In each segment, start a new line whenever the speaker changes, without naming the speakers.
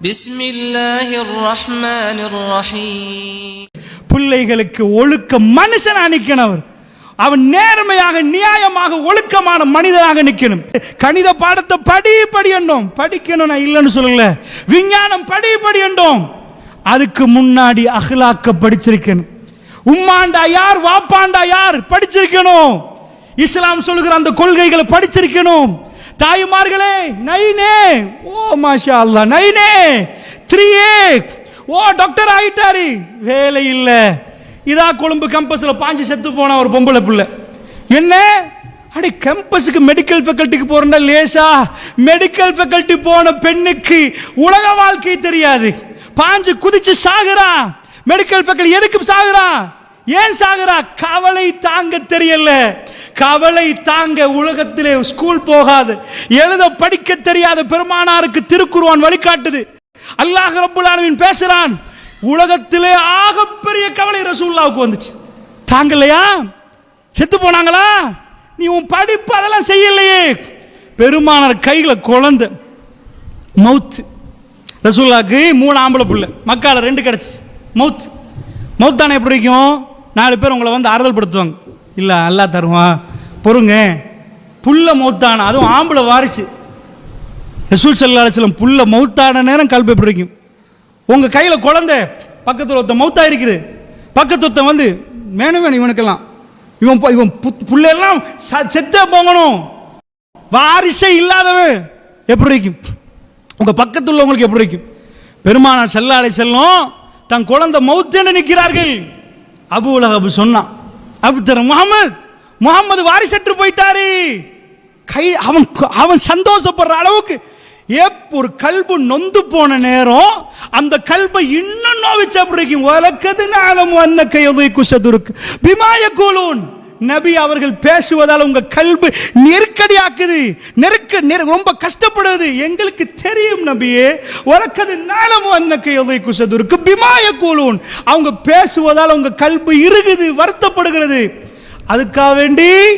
بسم الله الرحمن الرحيم
பிள்ளைகளுக்கு ஒழுக்க மனுஷனா நிற்கணும் அவன் நேர்மையாக நியாயமாக ஒழுக்கமான மனிதனாக நிற்கணும் கணித பாடத்தை படி படி என்றோம் படிக்கணும் நான் இல்லைன்னு சொல்லல விஞ்ஞானம் படி படி என்றோம் அதுக்கு முன்னாடி அஹ்லாக்க படிச்சிருக்கணும் உம்மாண்டா யார் வாப்பாண்டா யார் படிச்சிருக்கணும் இஸ்லாம் சொல்லுகிற அந்த கொள்கைகளை படிச்சிருக்கணும் தாய்மார்களே நைனே. ஓ மாஷா அல்லா நைனே த்ரீ ஓ டாக்டர் ஆயிட்டாரு. வேலை இல்லை. இதா கொழும்பு கம்பஸில் பாஞ்சு செத்து போன ஒரு பொம்பளை பிள்ளை. என்ன? அடி கேம்பஸுக்கு மெடிக்கல் ஃபேக்கல்ட்டிக்கு போறேன்னா லேசா. மெடிக்கல் ஃபேக்கல்ட்டி போன பெண்ணுக்கு உலக வாழ்க்கை தெரியாது. பாஞ்சு குதிச்சு சாகுறா. மெடிக்கல் ஃபேக்கல்ட்டி எதுக்கு சாகுறா? ஏன் சாகுறா? கவலை தாங்க தெரியல. கவலை தாங்க உலகத்திலே ஸ்கூல் போகாது. எழுத படிக்க தெரியாத பெருமானாருக்கு திருக்குருவான் வழிகாட்டுது. அல்லாஹ் ரப்புல் பேசுறான் உலகத்திலே ஆகப்பெரிய கவலை ரசூல்லாவுக்கு வந்துச்சு. தாங்கலையா? செத்து போனாங்களா? நீ உன் படிப்பு அதெல்லாம் செய்யலையே. பெருமானார் கையில் குழந்த மவுத்து. ரசூல்லாக்கு மூணு ஆம்பளை பிள்ளை மக்கால ரெண்டு கிடச்சி. மவுத் மவுத்தானே எப்படி இருக்கும்? நாலு பேர் உங்களை வந்து ஆறுதல் படுத்துவாங்க இல்லை அல்லா தருவான். பொறுங்க. புல்ல மௌத்தான அதுவும் ஆம்பளை வாரிசு. ரசூல் சல்லா அலிஸ்லம் புல்ல மௌத்தான நேரம் கல்வி எப்படி இருக்கும் உங்க கையில குழந்தை பக்கத்தில் ஒருத்த மௌத்தா இருக்குது. பக்கத்து ஒருத்தன் வந்து வேணும் வேணும் இவனுக்கெல்லாம். இவன் இவன் பு- புள்ளையெல்லாம் ச- செத்தே போகணும் வாரிசே இல்லாதவன் எப்படி இருக்கும்? உங்க பக்கத்தில் உள்ளவங்களுக்கு எப்படி இருக்கும்? பெருமானார் செல்லாலை செல்லும் தன் குழந்தை மௌத்தேன்னு நிற்கிறார்கள் அபு உலகபு சொன்னான். அப்தர் முகமது முகமது வாரிசற்று போயிட்டாரு. கை அவன் அவன் சந்தோஷப்படுற அளவுக்கு ஏப் ஒரு கல்பு நொந்து போன நேரம் அந்த கல்பை இன்னும் நோவிச்சு அப்படி இருக்கும் வழக்கது நாளம் வந்த கையதை குசதுருக்கு பிமாய கூலூன் நபி அவர்கள் பேசுவதால் உங்க கல்பு நெருக்கடியாக்குது. நெருக்க நெரு- ரொம்ப கஷ்டப்படுது. எங்களுக்கு தெரியும் நபியே உனக்கது நாளமும் அன்னக்கு எதை குசதுருக்கு பிமாய கூலூன் அவங்க பேசுவதால் உங்க கல்வி இருகுது வருத்தப்படுகிறது. அதுக்காக வேண்டி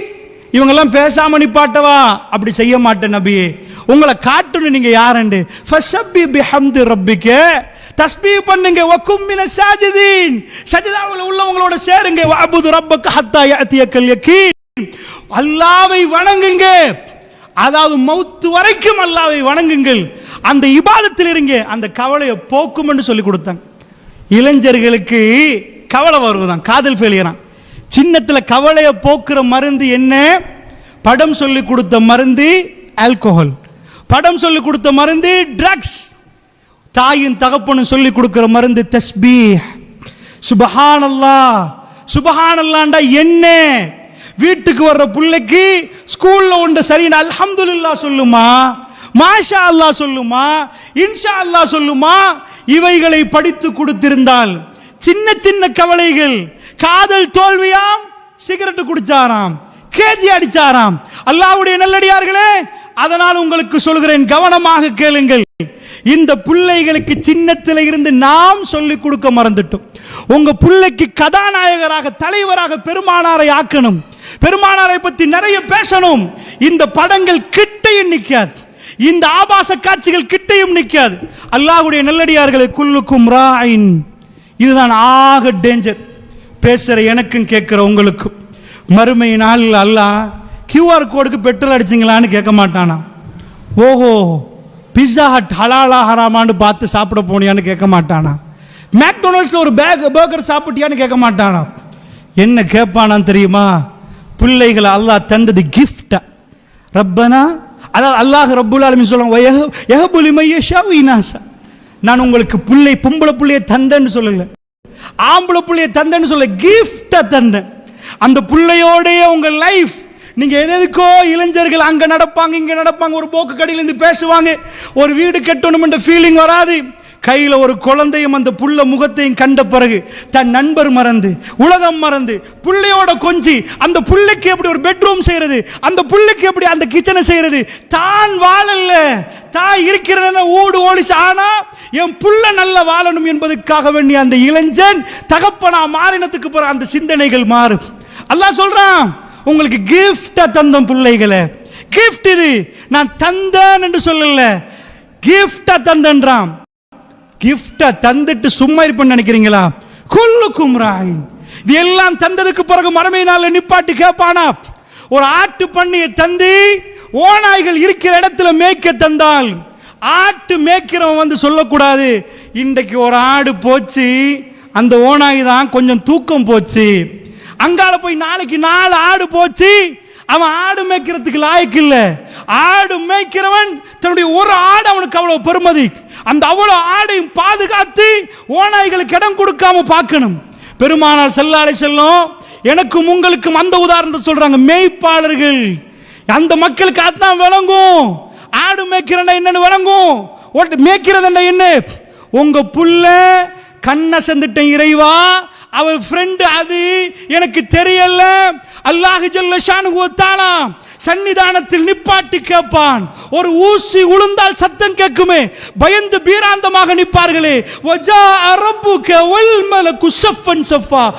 இவங்கெல்லாம் பேசாம நிப்பாட்டவா? அப்படி செய்ய மாட்டேன் நபியே. உங்களை காட்டணும் நீங்க யாருண்டு? ஃபஸப்பி பிஹம்தி ரப்பிக்க. தஸ்பீஹ் பண்ணுங்க. வக்கும் மின சாஜிதீன். சஜிதாவில் உள்ளவங்களோட சேருங்க. அபுது ரப்பக்கு ஹத்தா யாத்திய யகீன். அல்லாவை வணங்குங்க. அதாவது மௌத்து வரைக்கும் அல்லாவை வணங்குங்கள். அந்த இபாதத்தில் இருங்க. அந்த கவலையை போக்கும் என்று சொல்லி கொடுத்தாங்க இளைஞர்களுக்கு கவலை வருவதான் காதல் ஃபெயிலியரான் சின்னத்தில் கவலையை போக்குற மருந்து என்ன? படம் சொல்லி கொடுத்த மருந்து ஆல்கோஹால் படம் சொல்லி கொடுத்த மருந்து ட்ரக்ஸ் தாயின் தகப்பனும் சொல்லி கொடுக்கிற மருந்து தஸ்பி சுபஹானல்லா சுபஹானல்லாண்டா என்ன? வீட்டுக்கு வர்ற பிள்ளைக்கு ஸ்கூல்ல ஒன்று சரியான அல்ஹம்துல்லா சொல்லுமா? மாஷா அல்லாஹ் சொல்லுமா? இன்ஷா அல்லாஹ் சொல்லுமா? இவைகளை படித்து கொடுத்திருந்தால் சின்ன சின்ன கவலைகள் காதல் தோல்வியாம் சிகரெட் குடிச்சாராம் கேஜி அடிச்சாராம். அல்லாஹ்வுடைய நல்லடியார்களே அதனால் உங்களுக்கு சொல்கிறேன் கவனமாக கேளுங்கள். இந்த பிள்ளைகளுக்கு சின்னத்தில் இருந்து நாம் சொல்லிக் கொடுக்க மறந்துட்டோம். உங்க பிள்ளைக்கு கதாநாயகராக தலைவராக பெருமானாரை ஆக்கணும். பெருமானாரை பத்தி நிறைய பேசணும். இந்த படங்கள் கிட்டையும் நிற்காது இந்த ஆபாச காட்சிகள் கிட்டையும் நிற்காது அல்லாஹ்வுடைய நல்லடியார்களை குல்லுக்கும் ராயின். இதுதான் ஆக டேஞ்சர் பேசுற எனக்கும் கேட்கிற உங்களுக்கும். மறுமை நாளில் அல்லாஹ் கியூஆர் கோடுக்கு பெட்ரோல் அடிச்சிங்களான்னு கேட்க மாட்டானா? ஓஹோ. பிஸ்ஸா ஹட் ஹலாலா ஹராமான்னு பார்த்து சாப்பிட போனியான்னு கேட்க மாட்டானா? மேக்டொனால்ட்ஸ்ல ஒரு பேக் பர்கர் சாப்பிட்டியான்னு கேட்க மாட்டானா? என்ன கேட்பானான்னு தெரியுமா? பிள்ளைகளை அல்லாஹ் தந்தது கிஃப்டா ரப்பனா அதாவது அல்லாஹ் ரப்புல் ஆலமீன் சொல்லுவாங்க நான் உங்களுக்கு பிள்ளை பொம்பளை பிள்ளைய தந்தேன்னு சொல்லல. ஆம்பளை பிள்ளைய தந்தேன்னு சொல்ல கிஃப்டா தந்தேன். அந்த பிள்ளையோடைய உங்க லைஃப் நீங்க எது எதுக்கோ இளைஞர்கள் அங்க நடப்பாங்க இங்க நடப்பாங்க ஒரு போக்கு கடையில் இருந்து பேசுவாங்க. ஒரு வீடு கட்டணும் என்ற ஃபீலிங் வராது. கையில் ஒரு குழந்தையும் அந்த புள்ள முகத்தையும் கண்ட பிறகு தன் நண்பர் மறந்து உலகம் மறந்து புள்ளையோட கொஞ்சி அந்த புள்ளைக்கு எப்படி ஒரு பெட்ரூம் செய்யறது அந்த புள்ளைக்கு எப்படி அந்த கிச்சனை செய்யறது? தான் வாழல. தான் இருக்கிறன ஊடு ஓடிச்சு ஆனா என் புள்ள நல்ல வாழணும் என்பதற்காக வேண்டிய அந்த இளைஞன் தகப்பனா மாறினத்துக்கு பிறகு அந்த சிந்தனைகள் மாறும். அல்லாஹ் சொல்றான் உங்களுக்கு கிஃப்டா தந்தோம் பிள்ளைகளை. கிஃப்ட் இது. நான் தந்தேன் என்று சொல்லல. கிஃப்டா தந்தன்றான். கிஃப்ட தந்துட்டு சும்மா இருப்பேன்னு நினைக்கிறீங்களா? கொல்லுக்கும் ராய் இது எல்லாம் தந்ததுக்கு பிறகு மறுமை நாள் நிப்பாட்டி கேட்பானா? ஒரு ஆட்டு பண்ணியை தந்து ஓநாய்கள் இருக்கிற இடத்துல மேய்க்க தந்தால் ஆட்டு மேய்க்கிறவன் வந்து சொல்லக்கூடாது. இன்றைக்கு ஒரு ஆடு போச்சு. அந்த ஓநாய் தான் கொஞ்சம் தூக்கம் போச்சு. அங்கால போய் நாளைக்கு நாலு ஆடு போச்சு. அவன் ஆடு மேய்க்கிறதுக்கு லாய்க்கு இல்ல. ஆடு மேய்க்கிறவன் தன்னுடைய ஒரு ஆடு அவனுக்கு அவ்வளவு பெருமதி. அந்த அவ்வளவு ஆடையும் பாதுகாத்து ஓநாய்களுக்கு இடம் கொடுக்காம பார்க்கணும். பெருமானார் செல்லாலை செல்லும் எனக்கும் உங்களுக்கும் அந்த உதாரணத்தை சொல்றாங்க மேய்ப்பாளர்கள். அந்த மக்களுக்கு அதுதான் விளங்கும். ஆடு மேய்க்கிறண்டா என்னன்னு விளங்கும். மேய்க்கிறது என்ன என்ன? உங்க புள்ள கண்ணை செந்துட்டேன் இறைவா அவள் ஃப்ரெண்டு அது. எனக்கு தெரியல. அல்லாஹு ஜல்ல ஷானு தானா சன்னிதானத்தில் நிப்பாட்டி கேட்பான். ஒரு ஊசி உளுந்தால் சத்தம் கேட்குமே. பயந்து பீராந்தமாக நிற்பார்களே. ஒஜா அரபு வல் மலக்கு சஃபன் சஃபா.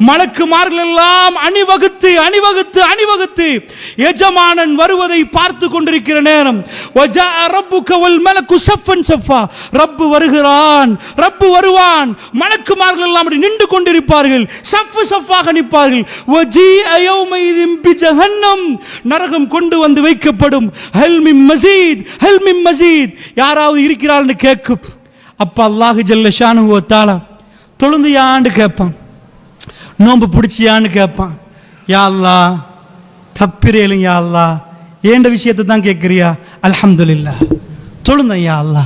மலக்குமார்கள் எல்லாம் அணிவகுத்து அணிவகுத்து அணிவகுத்து எஜமானன் வருவதை பார்த்து கொண்டிருக்கிற நேரம். வஜா ரப்புக மலக்கு சஃபன் சஃபா. ரப்பு வருகிறான் ரப்பு வருவான். மலக்குமார்கள் எல்லாம் அப்படி நின்று கொண்டிருப்பார்கள் சஃப் சஃப்பாக நிற்பார்கள். ஒஜி அயோமைதிம் பிஜஹன்னம். நரகம் கொண்டு வந்து வைக்கப்படும். ஹல்மிம் மசீத் ஹல்மிம் மசீத். யாராவது இருக்கிறாள்னு கேட்கும். அப்ப அல்லாஹு ஜல்ல ஷானு தாலா தொழுந்து யாண்டு கேட்பான். நோன்பு பிடிச்சியான்னு கேட்பான். யாழ்லா தப்பிரேலும் யாழ்லா ஏண்ட விஷயத்தை தான் கேட்குறியா? அலமதுல்லா தொழுந்தேன் யா அல்லா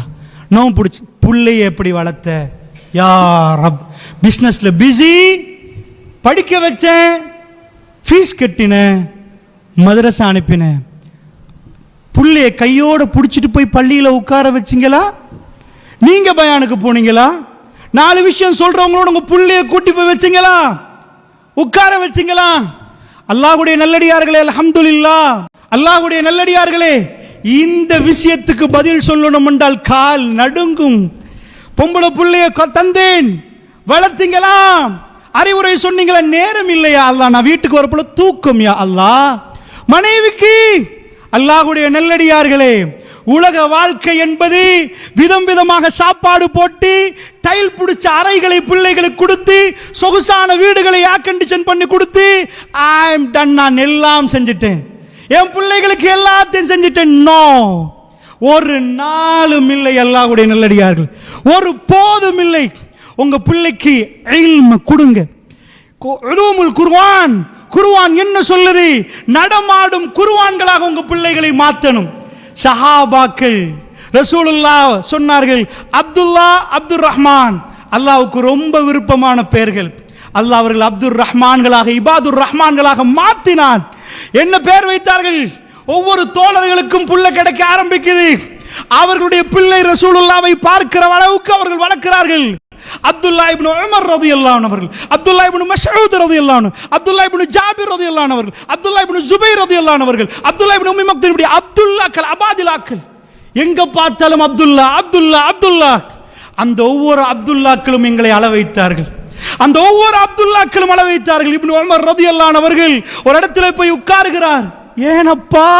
நோன்பு பிடிச்சி பிள்ளைய எப்படி வளர்த்த? யா ரப் பிஸ்னஸில் பிஸி படிக்க வச்சேன் ஃபீஸ் கட்டினேன் மதரசை அனுப்பினேன். புள்ளைய கையோடு பிடிச்சிட்டு போய் பள்ளியில் உட்கார வச்சிங்களா? நீங்கள் பயானுக்கு போனீங்களா? நாலு விஷயம் சொல்கிறவங்களோட உங்கள் பிள்ளைய கூட்டி போய் வச்சிங்களா? உட்கார வச்சிங்களா? அல்லாஹுடைய நல்லடியார்களே அலமதுல்லா அல்லாஹுடைய நல்லடியார்களே இந்த விஷயத்துக்கு பதில் சொல்லணும் என்றால் கால் நடுங்கும். பொம்பளை பிள்ளைய தந்தேன். வளர்த்தீங்களா? அறிவுரை சொன்னீங்களா? நேரம் இல்லையா? அல்லாஹ் நான் வீட்டுக்கு வரப்போல தூக்கம் யா அல்லாஹ்? மனைவிக்கு? அல்லாஹுடைய நல்லடியார்களே உலக வாழ்க்கை என்பது விதம் விதமாக சாப்பாடு போட்டு டைல் பிடிச்ச அறைகளை பிள்ளைகளுக்கு கொடுத்து சொகுசான வீடுகளை ஏர் கண்டிஷன் பண்ணி கொடுத்து ஐ எம் டன் நான் எல்லாம் செஞ்சிட்டேன். என் பிள்ளைகளுக்கு எல்லாத்தையும் செஞ்சிட்டேன். நோ ஒரு நாளும் இல்லை அல்லாஹ்வுடைய நல்லடியார்கள். ஒரு போதும் இல்லை. உங்க பிள்ளைக்கு கொடுங்க. குருவான் குருவான் என்ன சொல்லுது? நடமாடும் குருவான்களாக உங்க பிள்ளைகளை மாத்தணும் சஹாபாக்கள் ரசூலுல்லா சொன்னார்கள் அப்துல்லா அப்துல் ரஹ்மான் அல்லாவுக்கு ரொம்ப விருப்பமான பெயர்கள். அல்லாஹ் அவர்கள் அப்துல் ரஹ்மான்களாக இபாதுர் ரஹ்மான்களாக மாத்தினான். என்ன பெயர் வைத்தார்கள்? ஒவ்வொரு தோழர்களுக்கும் புள்ள கிடைக்க ஆரம்பிக்குது. அவர்களுடைய பிள்ளை ரசூலுல்லாவை பார்க்கிற அளவுக்கு அவர்கள் வளர்க்கிறார்கள். அப்துல்லா இப்னு உமர் ரதி அவர்கள் அப்துல்லா இப்னு மஷூத் ரதி அப்துல்லா இப்னு ஜாபிர் ரதி அன்ஹு அவர்கள் அப்துல்லா இப்னு ஜுபைர் ரதி அன்ஹு அவர்கள் அப்துல்லா இப்னு உம்மி மக்தூம் இப்படி அப்துல்லாக்கள் அபாதிலாக்கள் எங்க பார்த்தாலும் அப்துல்லா அப்துல்லா அப்துல்லா அந்த ஒவ்வொரு அப்துல்லாக்களும் எங்களை அள வைத்தார்கள் அந்த ஒவ்வொரு அப்துல்லாக்களும் அள வைத்தார்கள் இப்னு உமர் ரதி அவர்கள் ஒரு இடத்துல போய் உட்காருகிறார். ஏனப்பா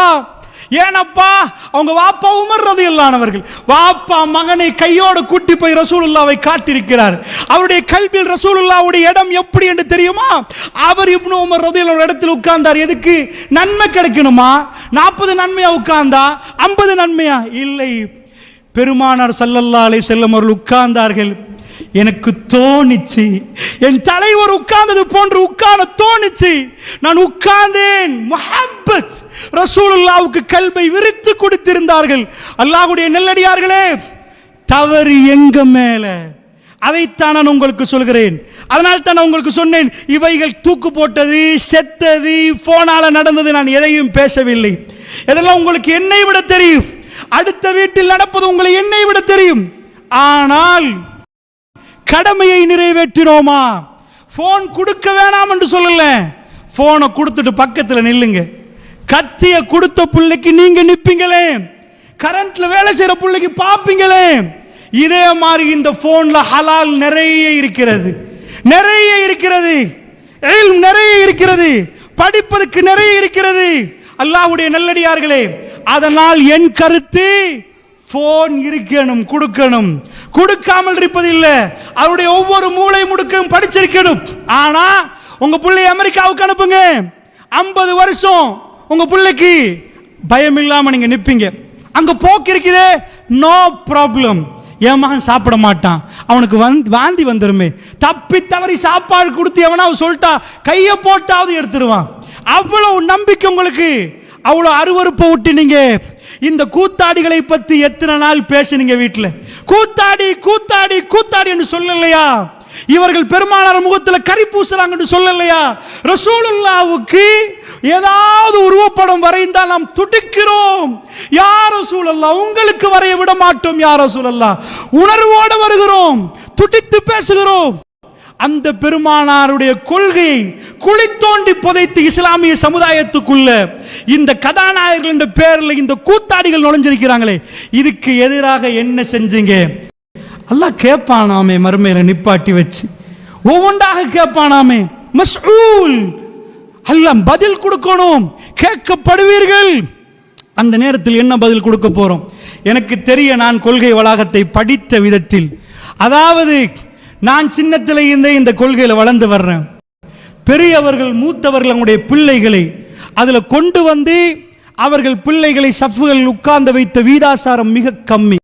ஏனப்பா அவங்க வாப்பா உமர் ரதியல்லானவர்கள் வாப்பா மகனை கையோடு கூட்டி போய் ரசூலுல்லாவை காட்டியிருக்கிறார். அவருடைய கல்வியில் ரசூலுல்லாவுடைய இடம் எப்படி என்று தெரியுமா? அவர் இப்னு உமர் ரதி இடத்தில் உட்கார்ந்தார். எதுக்கு? நன்மை கிடைக்கணுமா? நாற்பது நன்மையா உட்கார்ந்தா? ஐம்பது நன்மையா? இல்லை. பெருமானார் ஸல்லல்லாஹு அலைஹி செல்லம் அவர்கள் உட்கார்ந்தார்கள். எனக்கு தோணிச்சு. என் தலைவர் உட்கார்ந்தது போன்று உட்கார தோணிச்சு. நான் உட்கார்ந்தேன். முஹப்பத். ரசூலுல்லாவுக்கு கல்வை விரித்து கொடுத்திருந்தார்கள். அல்லாஹ்வுடைய நெல்லடியார்களே தவறு எங்க மேல? அதைத்தான் நான் உங்களுக்கு சொல்கிறேன். அதனால் தான் நான் உங்களுக்கு சொன்னேன் இவைகள் தூக்கு போட்டது செத்தது போனால நடந்தது நான் எதையும் பேசவில்லை. இதெல்லாம் உங்களுக்கு என்னை விட தெரியும். அடுத்த வீட்டில் நடப்பது உங்களை என்னை விட தெரியும். ஆனால் கடமையை நிறைவேற்றினோமா? போன் கொடுக்க வேணாம் என்று சொல்லல. போனை கொடுத்துட்டு பக்கத்தில் நில்லுங்க. கத்திய கொடுத்த பிள்ளைக்கு நீங்க நிப்பீங்களே. கரண்ட்ல வேலை செய்யற பிள்ளைக்கு பார்ப்பீங்களே இதே மாதிரி இந்த போன்ல ஹலால் நிறைய இருக்கிறது. நிறைய இருக்கிறது. நிறைய இருக்கிறது. படிப்பதற்கு நிறைய இருக்கிறது. அல்லாஹ்வுடைய நல்லடியார்களே அதனால் என் கருத்து போன் இருக்கணும் கொடுக்கணும். கொடுக்காமல் இருப்பது இல்லை அவருடைய ஒவ்வொரு மூளை முடுக்கும் படிச்சிருக்கணும். ஆனா உங்க பிள்ளை அமெரிக்காவுக்கு அனுப்புங்க. ஐம்பது வருஷம் உங்க பிள்ளைக்கு பயம் இல்லாம நீங்க நிப்பீங்க. அங்க போக்கு இருக்குதே. நோ ப்ராப்ளம் என் மகன் சாப்பிட மாட்டான். அவனுக்கு வந் வாந்தி வந்துருமே. தப்பி தவறி சாப்பாடு கொடுத்து எவனா சொல்லிட்டா கையை போட்டாவது எடுத்துருவான். அவ்வளவு நம்பிக்கை உங்களுக்கு. அவ்வளோ அருவருப்பை விட்டு நீங்க இந்த கூத்தாடிகளை பத்தி எத்தனை நாள் பேசுனீங்க வீட்டில்? கூத்தாடி கூத்தாடி கூத்தாடி என்று சொல்லலையா? இவர்கள் பெருமானார் முகத்தில் கறி பூசுறாங்கன்னு சொல்லலையா? ரசூலுல்லாவுக்கு ஏதாவது உருவப்படம் வரைந்தால் நாம் துடிக்கிறோம். யார் சூழல்லா உங்களுக்கு வரைய விட மாட்டோம் யார் சூழல்லா உணர்வோடு வருகிறோம் துடித்து பேசுகிறோம். அந்த பெருமானாருடைய கொள்கையை குழி தோண்டி புதைத்து இஸ்லாமிய சமுதாயத்துக்குள்ள இந்த கதாநாயகர்கள் என்ற பேரில் இந்த கூத்தாடிகள் நுழைஞ்சிருக்கிறாங்களே இதுக்கு எதிராக என்ன செஞ்சீங்க? அல்லாஹ் கேட்பானாமே மறுமையில நிப்பாட்டி வச்சு. ஒவ்வொன்றாக கேட்பானாமே மஸ்ஊல். அல்லாஹ் பதில் கொடுக்கணும் கேட்கப்படுவீர்கள். அந்த நேரத்தில் என்ன பதில் கொடுக்க போறோம்? எனக்கு தெரிய நான் கொள்கை வளாகத்தை படித்த விதத்தில் அதாவது நான் சின்னத்தில் இருந்தே இந்த கொள்கையில வளர்ந்து வர்றேன். பெரியவர்கள் மூத்தவர்கள் அவங்களுடைய பிள்ளைகளை அதுல கொண்டு வந்து அவர்கள் பிள்ளைகளை சஃப்புகளில் உட்கார்ந்து வைத்த வீதாசாரம் மிக கம்மி.